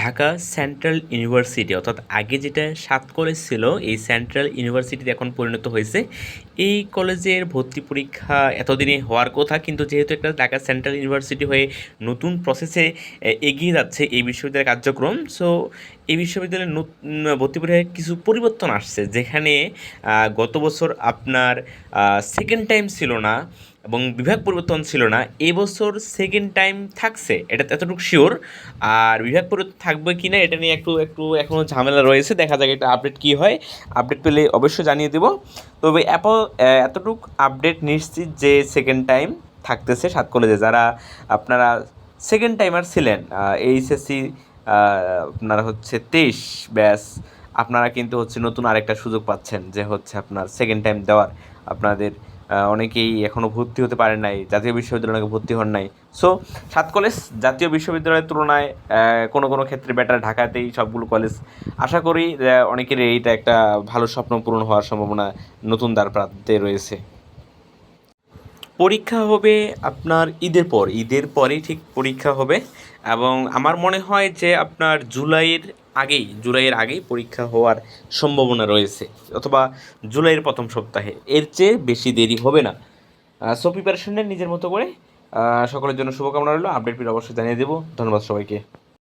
Dhaka central university, অর্থাৎ আগে যেটা সাত কলেজ ছিল, এই সেন্ট্রাল ইউনিভার্সিটিতে এখন পরিণত হয়েছে। এই কলেজের ভর্তি পরীক্ষা এতদিনে হওয়ার কথা, কিন্তু যেহেতু একটা ঢাকা সেন্ট্রাল ইউনিভার্সিটি হয়ে নতুন প্রসেসে এগিয়ে যাচ্ছে এই বিশ্ববিদ্যালয়ের কার্যক্রম সো এই বিশ্ববিদ্যালয়ের নতুন ভর্তি পরীক্ষায় কিছু পরিবর্তন আসছে, যেখানে গত বছর আপনার সেকেন্ড টাইম ছিল না। এবং বিভাগ পরিবর্তন ছিল না এবছর সেকেন্ড টাইম থাকছে, এটা এতটুকু শিওর আর বিভাগ পরিবর্তন থাকবে কি না এটা নিয়ে একটু একটু এখনও ঝামেলা রয়েছে, দেখা যাক এটা আপডেট কী হয়। আপডেট পেলে অবশ্যই জানিয়ে দেবো। তবে অ্যাপল এতটুকু আপডেট নিশ্চিত যে সেকেন্ড টাইম থাকতেছে সাত কলেজে যারা আপনারা সেকেন্ড টাইমার ছিলেন এইচএসসি আপনারা হচ্ছে তেইশ, ব্যাস, আপনারা কিন্তু হচ্ছে নতুন আরেকটা সুযোগ পাচ্ছেন যে হচ্ছে আপনার সেকেন্ড টাইম দেওয়ার। আপনাদের অনেকেই এখনও ভর্তি হতে পারেন নাই, জাতীয় বিশ্ববিদ্যালয়ে ভর্তি হন নাই। সো সাত কলেজ জাতীয় বিশ্ববিদ্যালয়ের তুলনায় কোনো কোনো ক্ষেত্রে বেটার ঢাকাতেই সবগুলো কলেজ আশা করি অনেকের এইটা একটা ভালো স্বপ্ন পূরণ হওয়ার সম্ভাবনা নতুন দ্বার প্রাপ্তে রয়েছে। পরীক্ষা হবে আপনার ঈদের পর। ঈদের পরেই ঠিক পরীক্ষা হবে এবং আমার মনে হয় যে আপনার জুলাইয়ের আগেই জুলাইয়ের আগেই পরীক্ষা হওয়ার সম্ভাবনা রয়েছে অথবা জুলাইয়ের প্রথম সপ্তাহে। এর চেয়ে বেশি দেরি হবে না। সো প্রিপারেশন নিজের মতো করে সকলের জন্য শুভকামনা রইল। আপডেট পেলে অবশ্যই জানিয়ে দেবো। ধন্যবাদ সবাইকে।